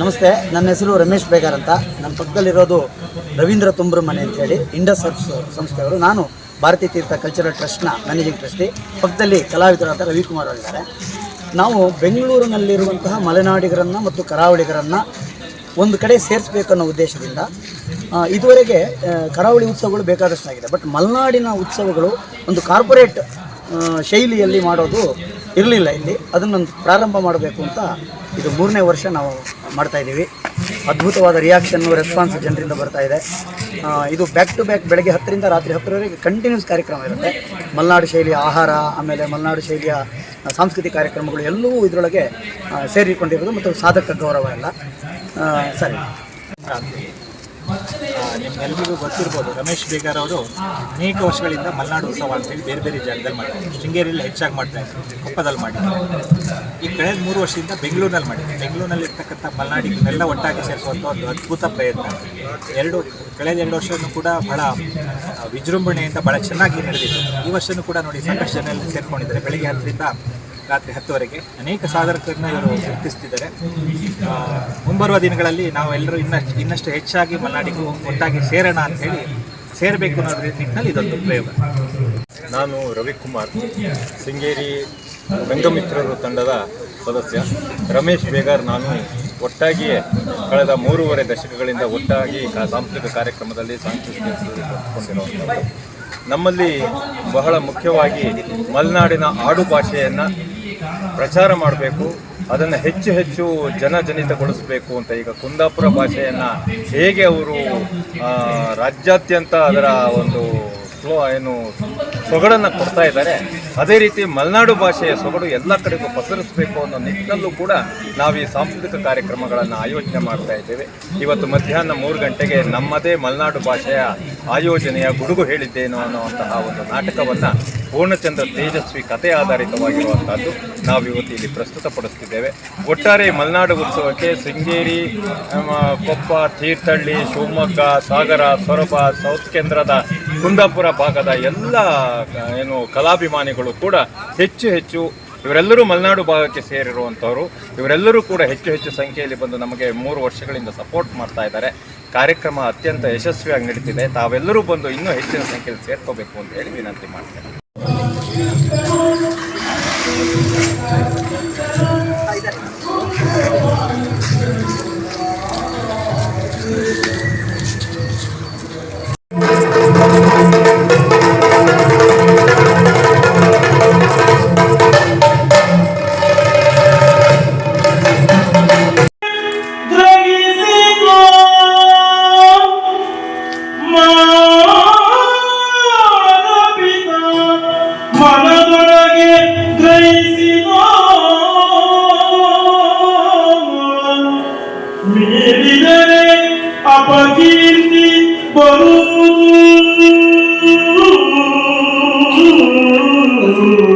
ನಮಸ್ತೆ, ನನ್ನ ಹೆಸರು ರಮೇಶ್ ಬೇಗಾರ್ ಅಂತ. ನನ್ನ ಪಕ್ಕದಲ್ಲಿರೋದು ರವೀಂದ್ರ ತುಂಬ್ರ ಮನೆ ಅಂತೇಳಿ ಇಂಡಸ್ ಸಂಸ್ಥೆಯವರು. ನಾನು ಭಾರತೀಯ ತೀರ್ಥ ಕಲ್ಚರಲ್ ಟ್ರಸ್ಟ್ನ ಮ್ಯಾನೇಜಿಂಗ್ ಟ್ರಸ್ಟಿ ಪಕ್ಕದಲ್ಲಿ ಕಲಾವಿದರಾದ ರವಿಕುಮಾರ್ ಅವರಿದ್ದಾರೆ. ನಾವು ಬೆಂಗಳೂರಿನಲ್ಲಿರುವಂತಹ ಮಲೆನಾಡಿಗರನ್ನು ಮತ್ತು ಕರಾವಳಿಗರನ್ನು ಒಂದು ಕಡೆ ಸೇರಿಸಬೇಕನ್ನೋ ಉದ್ದೇಶದಿಂದ ಇದುವರೆಗೆ ಕರಾವಳಿ ಉತ್ಸವಗಳು ಬೇಕಾದಷ್ಟಾಗಿದೆ. ಬಟ್ ಮಲೆನಾಡಿನ ಉತ್ಸವಗಳು ಒಂದು ಕಾರ್ಪೊರೇಟ್ ಶೈಲಿಯಲ್ಲಿ ಮಾಡೋದು ಇರಲಿಲ್ಲ ಇಲ್ಲಿ. ಅದನ್ನೊಂದು ಪ್ರಾರಂಭ ಮಾಡಬೇಕು ಅಂತ ಇದು ಮೂರನೇ ವರ್ಷ ನಾವು ಮಾಡ್ತಾ ಇದ್ದೀವಿ. ಅದ್ಭುತವಾದ ರಿಯಾಕ್ಷನ್ನು ರೆಸ್ಪಾನ್ಸ್ ಜನರಿಂದ ಬರ್ತಾ ಇದೆ. ಇದು ಬ್ಯಾಕ್ ಟು ಬ್ಯಾಕ್ ಬೆಳಗ್ಗೆ ಹತ್ತರಿಂದ ರಾತ್ರಿ ಹತ್ತರವರೆಗೆ ಕಂಟಿನ್ಯೂಸ್ ಕಾರ್ಯಕ್ರಮ ಇರುತ್ತೆ. ಮಲೆನಾಡು ಶೈಲಿಯ ಆಹಾರ, ಆಮೇಲೆ ಮಲೆನಾಡು ಶೈಲಿಯ ಸಾಂಸ್ಕೃತಿಕ ಕಾರ್ಯಕ್ರಮಗಳು ಎಲ್ಲವೂ ಇದರೊಳಗೆ ಸೇರಿಕೊಂಡಿರೋದು ಮತ್ತು ಸಾಧಕ ಗೌರವ ಎಲ್ಲ. ಸರಿ. ನಿಮ್ಮೆಲ್ಲರಿಗೂ ಗೊತ್ತಿರ್ಬೋದು, ರಮೇಶ್ ಬೇಗಾರ್ ಅವರು ಅನೇಕ ವರ್ಷಗಳಿಂದ ಮಲೆನಾಡು ಉತ್ಸವ ಅಂತೇಳಿ ಬೇರೆ ಬೇರೆ ಜಾಗದಲ್ಲಿ ಮಾಡ್ತಾರೆ. ಶೃಂಗೇರಿಯಲ್ಲಿ ಹೆಚ್ಚಾಗಿ ಮಾಡ್ತಾ ಇದ್ದಾರೆ ಕೊಪ್ಪದಲ್ಲಿ ಮಾಡಿದ್ದಾರೆ ಈ ಕಳೆದ ಮೂರು ವರ್ಷದಿಂದ ಬೆಂಗಳೂರಿನಲ್ಲಿ ಮಾಡಿದ್ದಾರೆ ಬೆಂಗಳೂರಿನಲ್ಲಿ ಇರ್ತಕ್ಕಂಥ ಮಲೆನಾಡಿಗನ್ನೆಲ್ಲ ಒಟ್ಟಾಗಿ ಸೇರಿಸುವಂಥ ಒಂದು ಅದ್ಭುತ ಪ್ರಯತ್ನ. ಎರಡು, ಕಳೆದ ಎರಡು ವರ್ಷವೂ ಕೂಡ ಬಹಳ ವಿಜೃಂಭಣೆಯಿಂದ ಭಾಳ ಚೆನ್ನಾಗಿ ನಡೆದಿದೆ ಈ ವರ್ಷನೂ ಕೂಡ ನೋಡಿ ಸಾಕಷ್ಟು ಜನ ಸೇರ್ಕೊಂಡಿದ್ದಾರೆ. ಬೆಳಿಗ್ಗೆ ಹತ್ತರಿಂದ ರಾತ್ರಿ ಹತ್ತುವರೆಗೆ ಅನೇಕ ಸಾಧಕರನ್ನ ಇವರು ಗುರುತಿಸ್ತಿದ್ದಾರೆ. ಮುಂಬರುವ ದಿನಗಳಲ್ಲಿ ನಾವೆಲ್ಲರೂ ಇನ್ನಷ್ಟು ಇನ್ನಷ್ಟು ಹೆಚ್ಚಾಗಿ ಮಲ್ನಾಡಿಗೂ ಒಟ್ಟಾಗಿ ಸೇರೋಣ ಅಂತ ಹೇಳಿ ಸೇರಬೇಕು ಅನ್ನೋ ನಿಟ್ಟಿನಲ್ಲಿ ಇದೊಂದು ಪ್ರಯೋಗ. ನಾನು ರವಿಕುಮಾರ್, ಶೃಂಗೇರಿ ರಂಗಮಿತ್ರರು ತಂಡದ ಸದಸ್ಯ. ರಮೇಶ್ ಬೇಗಾರ್ ನಾನು ಒಟ್ಟಾಗಿಯೇ ಕಳೆದ ಮೂರುವರೆ ದಶಕಗಳಿಂದ ಒಟ್ಟಾಗಿ ಸಾಂಸ್ಕೃತಿಕ ಕಾರ್ಯಕ್ರಮದಲ್ಲಿ ಸಾಂಸ್ಕೃತಿಕ ನಮ್ಮಲ್ಲಿ ಬಹಳ ಮುಖ್ಯವಾಗಿ ಮಲೆನಾಡಿನ ಆಡು ಭಾಷೆಯನ್ನು ಪ್ರಚಾರ ಮಾಡಬೇಕು, ಅದನ್ನು ಹೆಚ್ಚು ಹೆಚ್ಚು ಜನಜನಿತಗೊಳಿಸಬೇಕು ಅಂತ ಈಗ ಕುಂದಾಪುರ ಭಾಷೆಯನ್ನು ಹೇಗೆ ಅವರು ರಾಜ್ಯಾದ್ಯಂತ ಅದರ ಒಂದು ಏನು ಸೊಗಡನ್ನು ಕೊಡ್ತಾ ಇದ್ದಾರೆ. ಅದೇ ರೀತಿ ಮಲೆನಾಡು ಭಾಷೆಯ ಸೊಗಡು ಎಲ್ಲ ಕಡೆಗೂ ಪಸರಿಸಬೇಕು ಅನ್ನೋ ನಿಟ್ಟಿನಲ್ಲೂ ಕೂಡ ನಾವು ಈ ಸಾಂಸ್ಕೃತಿಕ ಕಾರ್ಯಕ್ರಮಗಳನ್ನು ಆಯೋಜನೆ ಮಾಡ್ತಾ ಇದ್ದೇವೆ. ಇವತ್ತು ಮಧ್ಯಾಹ್ನ ಮೂರು ಗಂಟೆಗೆ ನಮ್ಮದೇ ಮಲೆನಾಡು ಭಾಷೆಯ ಆಯೋಜನೆಯ ಗುಡುಗು ಹೇಳಿದ್ದೇನು ಅನ್ನುವಂತಹ ಒಂದು ನಾಟಕವನ್ನು ಪೂರ್ಣಚಂದ್ರ ತೇಜಸ್ವಿ ಕಥೆ ಆಧಾರಿತವಾಗಿರುವಂಥದ್ದು ನಾವು ಇವತ್ತು ಇಲ್ಲಿ ಪ್ರಸ್ತುತಪಡಿಸ್ತಿದ್ದೇವೆ. ಒಟ್ಟಾರೆ ಮಲೆನಾಡು ಉತ್ಸವಕ್ಕೆ ಶೃಂಗೇರಿ ಕೊಪ್ಪ, ತೀರ್ಥಹಳ್ಳಿ, ಶಿವಮೊಗ್ಗ, ಸಾಗರ, ಸೊರಬ, ಸೌತ್ ಕೇಂದ್ರದ ಕುಂದಾಪುರ ಭಾಗದ ಎಲ್ಲ ಏನು ಕಲಾಭಿಮಾನಿಗಳು ಕೂಡ ಹೆಚ್ಚು ಹೆಚ್ಚು ಇವರೆಲ್ಲರೂ ಮಲೆನಾಡು ಭಾಗಕ್ಕೆ ಸೇರಿರುವಂಥವರು ಇವರೆಲ್ಲರೂ ಕೂಡ ಹೆಚ್ಚು ಹೆಚ್ಚು ಸಂಖ್ಯೆಯಲ್ಲಿ ಬಂದು ನಮಗೆ ಮೂರು ವರ್ಷಗಳಿಂದ ಸಪೋರ್ಟ್ ಮಾಡ್ತಾ ಇದ್ದಾರೆ. ಕಾರ್ಯಕ್ರಮ ಅತ್ಯಂತ ಯಶಸ್ವಿಯಾಗಿ ನಡೀತಿದೆ. ತಾವೆಲ್ಲರೂ ಬಂದು ಇನ್ನೂ ಹೆಚ್ಚಿನ ಸಂಖ್ಯೆಯಲ್ಲಿ ಸೇರ್ಕೋಬೇಕು ಅಂತ ಹೇಳಿ ವಿನಂತಿ ಮಾಡ್ತೇನೆ. Mie videre apakirti borutu. Mm-hmm.